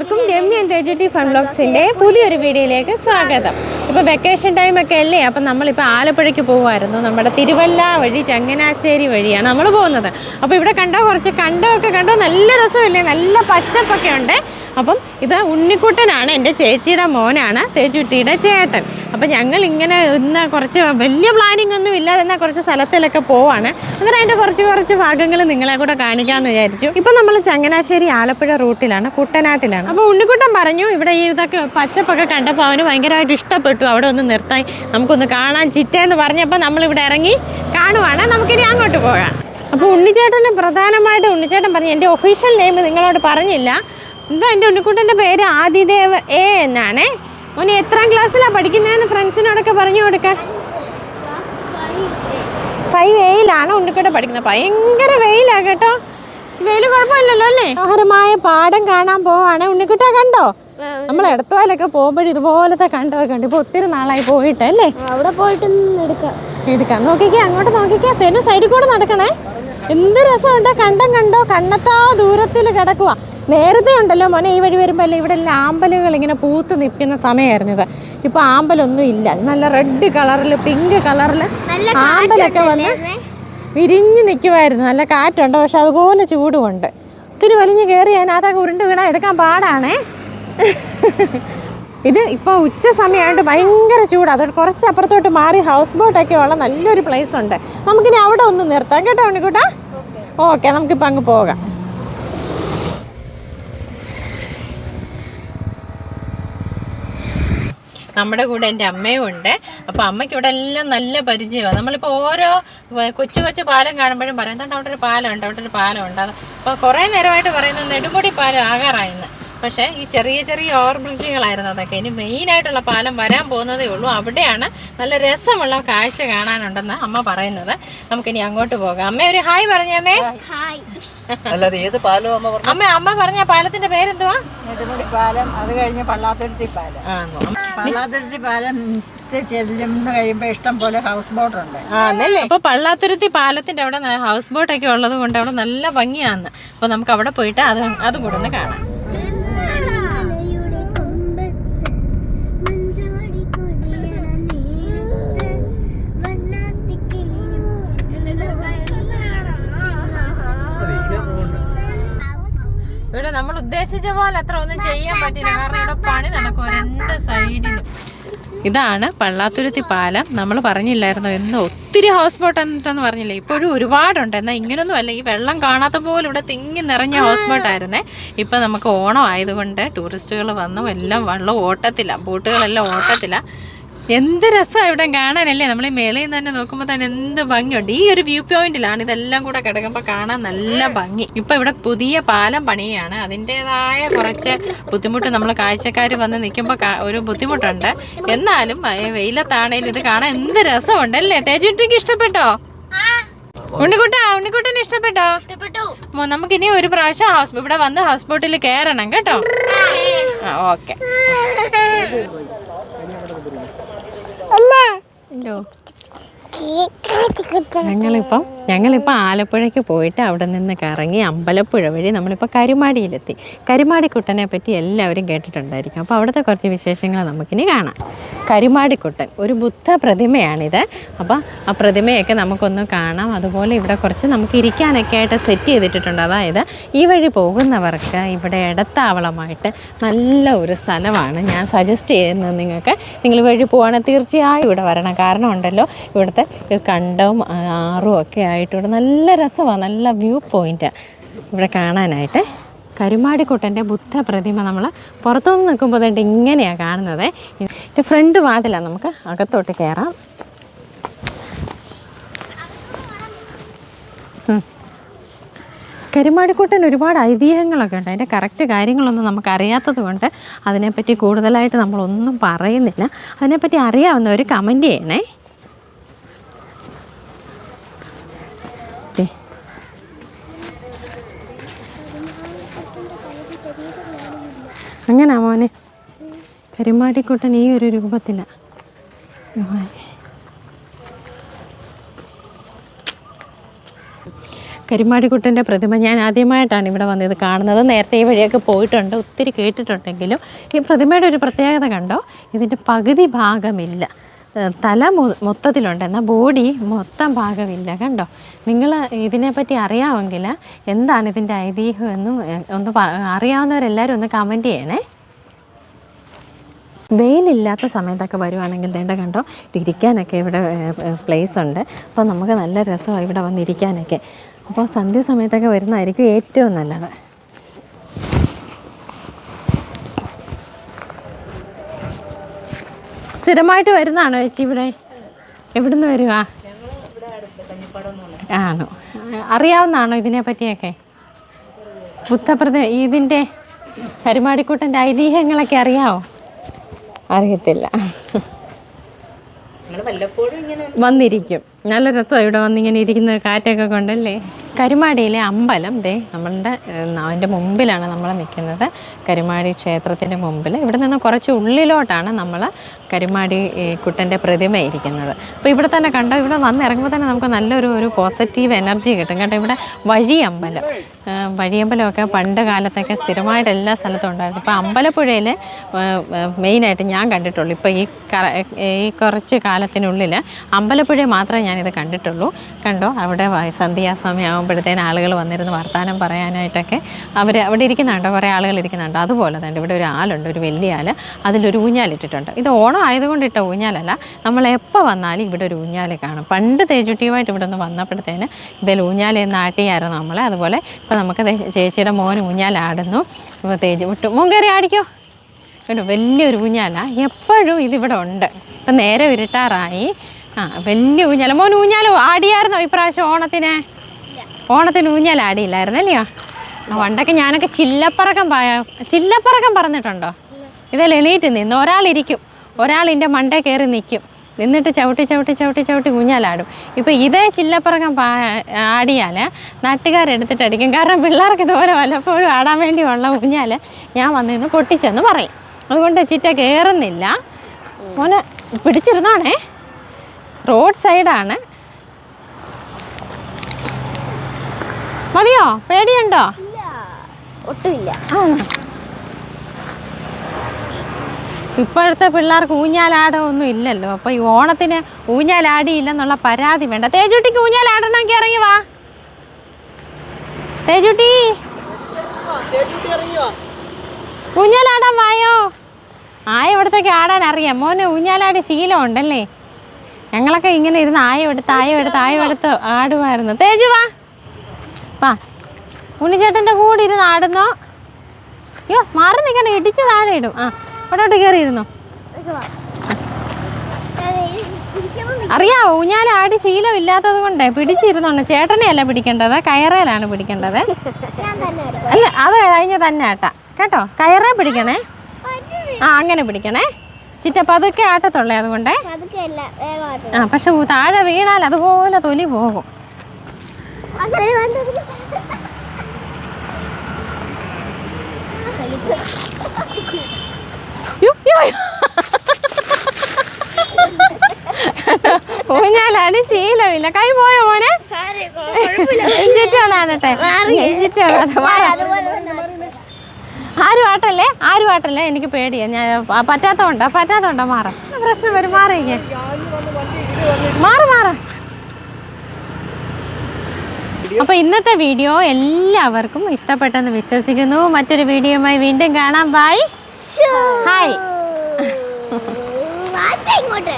എല്ലാവർക്കും Ramya Teji T fun ബ്ലോഗ്സിന്റെ പുതിയൊരു വീഡിയോയിലേക്ക് സ്വാഗതം. ഇപ്പോൾ വെക്കേഷൻ ടൈമൊക്കെ അല്ലേ? അപ്പം നമ്മളിപ്പോൾ ആലപ്പുഴയ്ക്ക് പോകുമായിരുന്നു നമ്മുടെ തിരുവല്ല വഴി ചങ്ങനാശ്ശേരി വഴിയാണ് നമ്മൾ പോകുന്നത്. അപ്പോൾ ഇവിടെ കണ്ടോ കുറച്ച് കണ്ടോ ഒക്കെ കണ്ടോ? നല്ല രസമല്ലേ? നല്ല പച്ചപ്പൊക്കെ ഉണ്ട്. അപ്പം ഇത് ഉണ്ണിക്കുട്ടനാണ് എന്റെ ചേച്ചിയുടെ മോനാണ് തേച്ചുട്ടിയുടെ ചേട്ടൻ. അപ്പം ഞങ്ങൾ ഇങ്ങനെ ഇന്ന് കുറച്ച് വലിയ പ്ലാനിങ് ഒന്നും ഇല്ലാതെ എന്നാൽ കുറച്ച് സ്ഥലത്തിലൊക്കെ പോവാണ്. അങ്ങനെ അതിന്റെ കുറച്ച് കുറച്ച് ഭാഗങ്ങൾ നിങ്ങളെ കൂടെ കാണിക്കാമെന്ന് വിചാരിച്ചു. ഇപ്പം നമ്മൾ ചങ്ങനാശ്ശേരി ആലപ്പുഴ റൂട്ടിലാണ് കുട്ടനാട്ടിലാണ്. അപ്പോൾ ഉണ്ണിക്കുട്ടൻ പറഞ്ഞു ഇവിടെ ഈ ഇതൊക്കെ പച്ചപ്പൊക്കെ കണ്ടപ്പോൾ അവന് ഭയങ്കരമായിട്ട് ഇഷ്ടപ്പെട്ടു. അവിടെ ഒന്ന് നിർത്താൻ നമുക്കൊന്ന് കാണാൻ ചിറ്റേന്ന് പറഞ്ഞപ്പോൾ നമ്മളിവിടെ ഇറങ്ങി കാണുവാണ്. നമുക്കിനി അങ്ങോട്ട് പോകാം. അപ്പോൾ ഉണ്ണിച്ചേട്ടന് പ്രധാനമായിട്ട് ഉണ്ണിച്ചേട്ടൻ പറഞ്ഞു എന്റെ ഒഫീഷ്യൽ നെയിം നിങ്ങളോട് പറഞ്ഞില്ല. എന്താ എന്റെ ഉണ്ണിക്കുട്ടന്റെ പേര് ആദിദേവ്? എ എന്നാണേ? മോനെ എത്രാം ക്ലാസ്സിലാണ് പഠിക്കുന്നതെന്ന് ഫ്രണ്ട്സിനോടൊക്കെ പറഞ്ഞു കൊടുക്കാൻ ഫൈവ് എയിലാണ് ഉണ്ണിക്കുട്ടൻ പഠിക്കുന്നത്. ഭയങ്കര വെയിലാണ് കേട്ടോ. വെയിൽ കുഴപ്പമില്ലല്ലോ അല്ലേ? മനോഹരമായ പാടം കാണാൻ പോവാണ്. ഉണ്ണിക്കുട്ട കണ്ടോ? നമ്മൾ ഇടത്തോലൊക്കെ പോകുമ്പോഴും ഇതുപോലത്തെ കണ്ടോ? ഉണ്ട് ഇപ്പോൾ ഒത്തിരി നാളായി പോയിട്ട് അല്ലേ? അവിടെ പോയിട്ട് എടുക്കാം. എടുക്കാം. നോക്കിക്കേ അങ്ങോട്ട് നോക്കിക്കേ. തെന്നു സൈഡിൽ കൂടെ നടക്കണേ. എന്ത് രസമുണ്ട്? കണ്ടം കണ്ടോ? കണ്ണത്താ ദൂരത്തിൽ കിടക്കുക നേരത്തെ ഉണ്ടല്ലോ മോനെ ഈ വഴി വരുമ്പോൾ അല്ലേ ഇവിടെ എല്ലാം ആമ്പലുകൾ ഇങ്ങനെ പൂത്ത് നിൽക്കുന്ന സമയമായിരുന്നു ഇത് ഇപ്പോൾ ആമ്പലൊന്നും ഇല്ല. നല്ല റെഡ് കളറിൽ പിങ്ക് കളറിൽ ആമ്പലൊക്കെ വന്ന് വിരിഞ്ഞ് നിൽക്കുമായിരുന്നു നല്ല കാറ്റുണ്ട്. പക്ഷെ അതുപോലെ ചൂടുമുണ്ട്. ഒത്തിരി വലിഞ്ഞ് കയറി അതിനകത്തൊക്കെ ഉരുണ്ട് വീണാൽ എടുക്കാൻ പാടാണേ. ഇത് ഇപ്പോൾ ഉച്ച സമയമായിട്ട് ഭയങ്കര ചൂട്. അതുകൊണ്ട് കുറച്ച് അപ്പുറത്തോട്ട് മാറി ഹൗസ് ബോട്ടൊക്കെ ഉള്ള നല്ലൊരു പ്ലേസ് ഉണ്ട്. നമുക്കിനി അവിടെ ഒന്ന് നിർത്താം കേട്ടോ ഉണ്ണിക്കൂട്ട? ഓക്കെ നമുക്കിപ്പോൾ അങ്ങ് പോകാം. നമ്മുടെ കൂടെ എന്റെ അമ്മയും ഉണ്ട്. അപ്പോൾ അമ്മയ്ക്ക് ഇവിടെ എല്ലാം നല്ല പരിചയമാണ് നമ്മളിപ്പോൾ ഓരോ കൊച്ചു കൊച്ചു പാലം കാണുമ്പോഴും പറയും അവിടെ ഒരു പാലം ഉണ്ട് അവിടെ ഒരു പാലം ഉണ്ട്. അപ്പോൾ കുറേ നേരമായിട്ട് പറയുന്നത് നെടുമുടി പാലം ആകാറായെന്ന്. പക്ഷേ ഈ ചെറിയ ചെറിയ ഓവർ ബ്രിഡ്ജുകളായിരുന്നു അതൊക്കെ. ഇനി മെയിനായിട്ടുള്ള പാലം വരാൻ പോകുന്നതേ ഉള്ളൂ. അവിടെയാണ് നല്ല രസമുള്ള കാഴ്ച കാണാനുണ്ടെന്ന് അമ്മ പറയുന്നത്. നമുക്കിനി അങ്ങോട്ട് പോകാം. അമ്മ ഒരു ഹായ് പറഞ്ഞേ അല്ലാതെ ഏത് പാലം അമ്മ പറഞ്ഞു? അമ്മ അമ്മ പറഞ്ഞ പാലത്തിന്റെ പേരെന്തുവാ? നെടുമുടി പാലം അത് കഴിഞ്ഞ് പള്ളാത്തുരുത്തി പാലം. പള്ളാത്തുരുത്തി ചെല്ലുന്ന ഇഷ്ടം പോലെ ഹൗസ് ബോട്ടുണ്ട് ആന്നല്ലേ? അപ്പൊ പള്ളാത്തുരുത്തി പാലത്തിന്റെ അവിടെ ഹൗസ് ബോട്ട് ഒക്കെ ഉള്ളത് കൊണ്ട് അവിടെ നല്ല ഭംഗിയാന്ന്. അപ്പൊ നമുക്ക് അവിടെ പോയിട്ട് അത് അതും കൂടെ ഒന്ന് കാണാം. ഉദ്ദേശിച്ച പോലെ അത്ര ഒന്നും ചെയ്യാൻ പറ്റില്ല കാരണം ഇവിടെ പണി നടക്കും സൈഡിലും. ഇതാണ് പള്ളാത്തുരുത്തി പാലം. നമ്മൾ പറഞ്ഞില്ലായിരുന്നു. എന്ന് ഒത്തിരി ഹൗസ് ബോട്ട് എന്നിട്ടെന്ന് പറഞ്ഞില്ലേ? ഇപ്പോഴും ഒരുപാടുണ്ട്. എന്നാൽ ഇങ്ങനൊന്നും അല്ല. ഈ വെള്ളം കാണാത്ത പോലും ഇവിടെ തിങ്ങി നിറഞ്ഞ ഹൗസ് ബോട്ടായിരുന്നേ ഇപ്പം നമുക്ക് ഓണം ആയതുകൊണ്ട് ടൂറിസ്റ്റുകൾ വന്നു. എല്ലാം വെള്ളം ഓട്ടത്തില്ല. ബോട്ടുകളെല്ലാം ഓട്ടത്തില്ല. എന്ത് രസം ഇവിടെ കാണാനല്ലേ? നമ്മൾ ഈ മേളയിൽ നിന്ന് തന്നെ നോക്കുമ്പോൾ തന്നെ എന്ത് ഭംഗിയുണ്ട്. ഈ ഒരു വ്യൂ പോയിന്റിലാണ് ഇതെല്ലാം കൂടെ കിടക്കുമ്പോൾ കാണാൻ നല്ല ഭംഗി. ഇപ്പം ഇവിടെ പുതിയ പാലം പണിയാണ്. അതിന്റെതായ കുറച്ച് ബുദ്ധിമുട്ട് നമ്മൾ കാഴ്ചക്കാർ വന്ന് നിൽക്കുമ്പോൾ ഒരു ബുദ്ധിമുട്ടുണ്ട്. എന്നാലും വെയിലത്താണേലും ഇത് കാണാൻ എന്ത് രസമുണ്ട് അല്ലേ തേജുട്ടിക്ക് ഇഷ്ടപ്പെട്ടോ? ഉണ്ണിക്കുട്ടാ ഉണ്ണിക്കുട്ടന് ഇഷ്ടപ്പെട്ടോ? ഇഷ്ടപ്പെട്ടു. നമുക്ക് ഇനി ഒരു പ്രാവശ്യം ഹൗസ് ഇവിടെ വന്ന് ഹൗസ് ബോട്ടിൽ കയറണം കേട്ടോ. ഓക്കെ. ഞങ്ങളിപ്പം ഞങ്ങളിപ്പോൾ ആലപ്പുഴയ്ക്ക് പോയിട്ട് അവിടെ നിന്ന് കറങ്ങി അമ്പലപ്പുഴ വഴി നമ്മളിപ്പോൾ കരുമാടിയിലെത്തി. കരുമാടിക്കുട്ടനെ പറ്റി എല്ലാവരും കേട്ടിട്ടുണ്ടായിരിക്കും. അപ്പോൾ അവിടുത്തെ കുറച്ച് വിശേഷങ്ങൾ നമുക്കിനി കാണാം. കരുമാടിക്കുട്ടൻ ഒരു ബുദ്ധ പ്രതിമയാണിത്. അപ്പോൾ ആ പ്രതിമയൊക്കെ നമുക്കൊന്ന് കാണാം. അതുപോലെ ഇവിടെ കുറച്ച് നമുക്ക് ഇരിക്കാനൊക്കെ ആയിട്ട് സെറ്റ് ചെയ്തിട്ടുണ്ട് അതായത് ഈ വഴി പോകുന്നവർക്ക് ഇവിടെ ഇടത്താവളമായിട്ട് നല്ല ഒരു സ്ഥലമാണ്. ഞാൻ സജസ്റ്റ് ചെയ്യുന്നത് നിങ്ങൾക്ക് നിങ്ങൾ വഴി പോവുകയാണെങ്കിൽ തീർച്ചയായും ഇവിടെ വരണം. കാരണം ഉണ്ടല്ലോ ഇവിടുത്തെ കണ്ടവും ആറും ഒക്കെ ആയിട്ട് ഇവിടെ നല്ല രസമാണ് നല്ല വ്യൂ പോയിന്റ്. ഇവിടെ കാണാനായിട്ട് കരുമാടിക്കുട്ടന്റെ ബുദ്ധ പ്രതിമ നമ്മൾ പുറത്തുനിന്ന് നിൽക്കുമ്പോൾ തന്നെ ഇങ്ങനെയാണ് കാണുന്നത്. ഇത് ഫ്രണ്ട് വാതിലാണ് നമുക്ക് അകത്തോട്ട് കയറാം. കരുമാടിക്കുട്ടൻ ഒരുപാട് ഐതിഹ്യങ്ങളൊക്കെ ഉണ്ട്. അതിന്റെ കറക്റ്റ് കാര്യങ്ങളൊന്നും നമുക്ക് അറിയാത്തത് കൊണ്ട് അതിനെപ്പറ്റി കൂടുതലായിട്ട് നമ്മളൊന്നും പറയുന്നില്ല. അതിനെപ്പറ്റി അറിയാവുന്നവർ കമന്റ് ചെയ്യണേ. അങ്ങനാ മോനെ. കരുമാടിക്കുട്ടൻ ഈ ഒരു രൂപത്തിലാണ് കരിമാടിക്കുട്ടന്റെ പ്രതിമ ഞാൻ ആദ്യമായിട്ടാണ് ഇവിടെ വന്ന് ഇത് കാണുന്നത്. നേരത്തെ ഈ വഴിയൊക്കെ പോയിട്ടുണ്ട് ഒത്തിരി കേട്ടിട്ടുണ്ടെങ്കിലും ഈ പ്രതിമയുടെ ഒരു പ്രത്യേകത കണ്ടോ? ഇതിന്റെ പകുതി ഭാഗമില്ല. തല മൊത്തത്തിലുണ്ട്. എന്നാൽ ബോഡി മൊത്തം ഭാഗമില്ല കണ്ടോ? നിങ്ങൾ ഇതിനെപ്പറ്റി അറിയാമെങ്കിൽ എന്താണ് ഇതിന്റെ ഐതിഹ്യം എന്നും ഒന്ന് അറിയാവുന്നവരെല്ലാവരും ഒന്ന് കമന്റ് ചെയ്യണേ. വെയിലില്ലാത്ത സമയത്തൊക്കെ വരുവാണെങ്കിൽ വേണ്ട കണ്ടോ? ഇരിക്കാനൊക്കെ ഇവിടെ പ്ലേസ് ഉണ്ട്. അപ്പോൾ നമുക്ക് നല്ല രസമാണ് ഇവിടെ വന്നിരിക്കാനൊക്കെ. അപ്പോൾ സന്ധ്യ സമയത്തൊക്കെ വരുന്നതായിരിക്കും ഏറ്റവും നല്ലത്. സ്ഥിരമായിട്ട് വരുന്നതാണോ ചേച്ചി ഇവിടെ? എവിടുന്ന് വരുവാ? ആണോ? അറിയാവുന്നതാണോ ഇതിനെ പറ്റിയൊക്കെ ബുദ്ധപ്രതി ഇതിന്റെ കരുമാടിക്കൂട്ടന്റെ ഐതിഹ്യങ്ങളൊക്കെ അറിയാവോ? അറിയത്തില്ല. വന്നിരിക്കും. നല്ല രസമാണ് ഇവിടെ വന്നിങ്ങനെ ഇരിക്കുന്ന കാറ്റൊക്കെ കൊണ്ടല്ലേ? കരുമാടിയിലെ അമ്പലം ദേ നമ്മളുടെ അവന്റെ മുമ്പിലാണ് നമ്മൾ നിൽക്കുന്നത്. കരുമാടി ക്ഷേത്രത്തിന്റെ മുമ്പിൽ ഇവിടെ നിന്ന് കുറച്ച് ഉള്ളിലോട്ടാണ് നമ്മൾ കരുമാടി കുട്ടന്റെ പ്രതിമ ഇരിക്കുന്നത്. അപ്പോൾ ഇവിടെ തന്നെ കണ്ടോ ഇവിടെ വന്ന് ഇറങ്ങുമ്പോൾ തന്നെ നമുക്ക് നല്ലൊരു ഒരു പോസിറ്റീവ് എനർജി കിട്ടും. കേട്ടോ ഇവിടെ വഴിയമ്പലം. വഴിയമ്പലമൊക്കെ പണ്ട് കാലത്തൊക്കെ സ്ഥിരമായിട്ട് എല്ലാ സ്ഥലത്തും ഉണ്ടായിരുന്നു. ഇപ്പോൾ അമ്പലപ്പുഴയിൽ മെയിനായിട്ട് ഞാൻ കണ്ടിട്ടുള്ളൂ. ഇപ്പോൾ ഈ ഈ കുറച്ച് കാലത്തിനുള്ളിൽ അമ്പലപ്പുഴ മാത്രമേ ഞാനിത് കണ്ടിട്ടുള്ളൂ. കണ്ടോ? അവിടെ സന്ധ്യാസമയമാകുമ്പോഴത്തേന് ആളുകൾ വന്നിരുന്ന് വർത്തമാനം പറയാനായിട്ടൊക്കെ അവർ അവിടെ ഇരിക്കുന്നുണ്ടോ? കുറേ ആളുകൾ ഇരിക്കുന്നുണ്ടോ? അതുപോലെ തന്നെ ഇവിടെ ഒരു ആളുണ്ട് ഒരു വലിയ ആൾ അതിലൊരു ഊഞ്ഞാലിട്ടിട്ടുണ്ട് ഇത് ഓണം ആയതുകൊണ്ട് ഇട്ട ഊഞ്ഞാലല്ല. നമ്മൾ എപ്പോൾ വന്നാലും ഇവിടെ ഒരു ഊഞ്ഞാൽ കാണും. പണ്ട് തേജുട്ടിയുമായിട്ട് ഇവിടെ ഒന്ന് വന്നപ്പോഴത്തേന് ഇതിൽ ഊഞ്ഞാൽ നാട്ടിയായിരുന്നു നമ്മളെ. അതുപോലെ ഇപ്പോൾ നമുക്ക് ചേച്ചിയുടെ മോൻ ഊഞ്ഞാലാടുന്നു ഇപ്പോൾ തേജ് വിട്ടു മോൻ കയറി ആടിക്കോ വലിയൊരു ഊഞ്ഞാല. എപ്പോഴും ഇതിവിടെ ഉണ്ട്. ഇപ്പം നേരെ ഉരുട്ടാറായി. ആ വലിയ ഊഞ്ഞാലോ. മോൻ ഊഞ്ഞാലോ ആടിയായിരുന്നോ ഇപ്രാവശ്യം ഓണത്തിന്? ഓണത്തിന് ഊഞ്ഞാൽ ആടിയില്ലായിരുന്നല്ലയോ? ആ പണ്ടൊക്കെ ഞാനൊക്കെ ചില്ലപ്പറക്കം ചില്ലപ്പറക്കം പറഞ്ഞിട്ടുണ്ടോ? ഇതെല്ലാം എണീറ്റ് നിന്ന്. ഒരാളിരിക്കും. ഒരാൾ എന്റെ മണ്ട കയറി നിൽക്കും നിന്നിട്ട് ചവിട്ടി ചവിട്ടി ചവിട്ടി ചവിട്ടി ഊഞ്ഞാലാടും. ഇപ്പോൾ ഇതേ ചില്ലപ്പറക്കം പാ ആടിയാൽ നാട്ടുകാരെടുത്തിട്ടടിക്കും കാരണം പിള്ളേർക്ക് ഇതുപോലെ വല്ലപ്പോഴും ആടാൻ വേണ്ടി വേണ്ടിയുള്ള ഊഞ്ഞാൽ ഞാൻ വന്നിരുന്ന് പൊട്ടിച്ചെന്ന് പറയും. അതുകൊണ്ട് ചിറ്റ കയറുന്നില്ല മോനെ പിടിച്ചിരുന്നോണേ. റോഡ് സൈഡാണ്. മതിയോ? പേടിയുണ്ടോ? ഇല്ല. ഒട്ടുമില്ല. ഇപ്പോഴത്തെ പിള്ളേർക്ക് ഊഞ്ഞാലാടം ഒന്നും ഇല്ലല്ലോ. അപ്പോൾ ഈ ഓണത്തിന് ഊഞ്ഞാലാടിയില്ലെന്നുള്ള പരാതി വേണ്ട. തേജുട്ടിക്ക് ഊഞ്ഞാലാടണമെങ്കിൽ ഇറങ്ങി വാ. തേജുട്ടി. ഊഞ്ഞാലാടാൻ വായോ? ആ ഇവിടത്തേക്ക് ആടാൻ അറിയാം. മോന് ഊഞ്ഞാലാടി ശീലം ഉണ്ടല്ലേ ഞങ്ങളൊക്കെ ഇങ്ങനെ ഇരുന്ന് ആയം എടുത്ത് ആയം എടുത്ത് ആയം എടുത്ത് ആടുമായിരുന്നു. തേജു വാ. വാ. ഉണ്ണിച്ചേട്ടന്റെ കൂടെ ഇരുന്ന് ആടുന്നോ. അയ്യോ മാറി നിൽക്കണം ഇടിച്ച് താഴെ ഇടും. ആ അവിടോട്ട് കയറിയിരുന്നോ? അറിയാവോ ഞാൻ ആടി ശീലമില്ലാത്തത് കൊണ്ട് പിടിച്ചിരുന്നോണ്ട് ചേട്ടനെയല്ല പിടിക്കേണ്ടത് കയറേലാണ് പിടിക്കേണ്ടത്. അല്ല അത് കഴിഞ്ഞ തന്നെ ആട്ടാ. കേട്ടോ കയറേ പിടിക്കണേ. ആ അങ്ങനെ പിടിക്കണേ. ചിറ്റ പതുക്കെ ആട്ടത്തുള്ളേ അതുകൊണ്ട്? ആ പക്ഷെ താഴെ വീണാൽ അതുപോലെ തൊലി പോകും. ഊഞ്ഞാലാണ് ശീലമില്ല. കൈ പോയോ മോനെ? എഞ്ചിറ്റ് വന്നാടട്ടെ എഞ്ചിറ്റ് വന്നാട്ടെ ആരും ആട്ടല്ലേ ആരും ആട്ടല്ലേ എനിക്ക് പേടിയാ. ഞാൻ പ- പറ്റാത്തോണ്ടാ പറ്റാത്തോണ്ടാ മാറാം. പ്രശ്നം വരും? മാറിയിക്കേ മാറി മാറാം. അപ്പോൾ ഇന്നത്തെ വീഡിയോ എല്ലാവർക്കും ഇഷ്ടപ്പെട്ടെന്ന് വിശ്വസിക്കുന്നു. മറ്റൊരു വീഡിയോയുമായി വീണ്ടും കാണാം. ബൈ ഹായ് ഇങ്ങോട്ട്.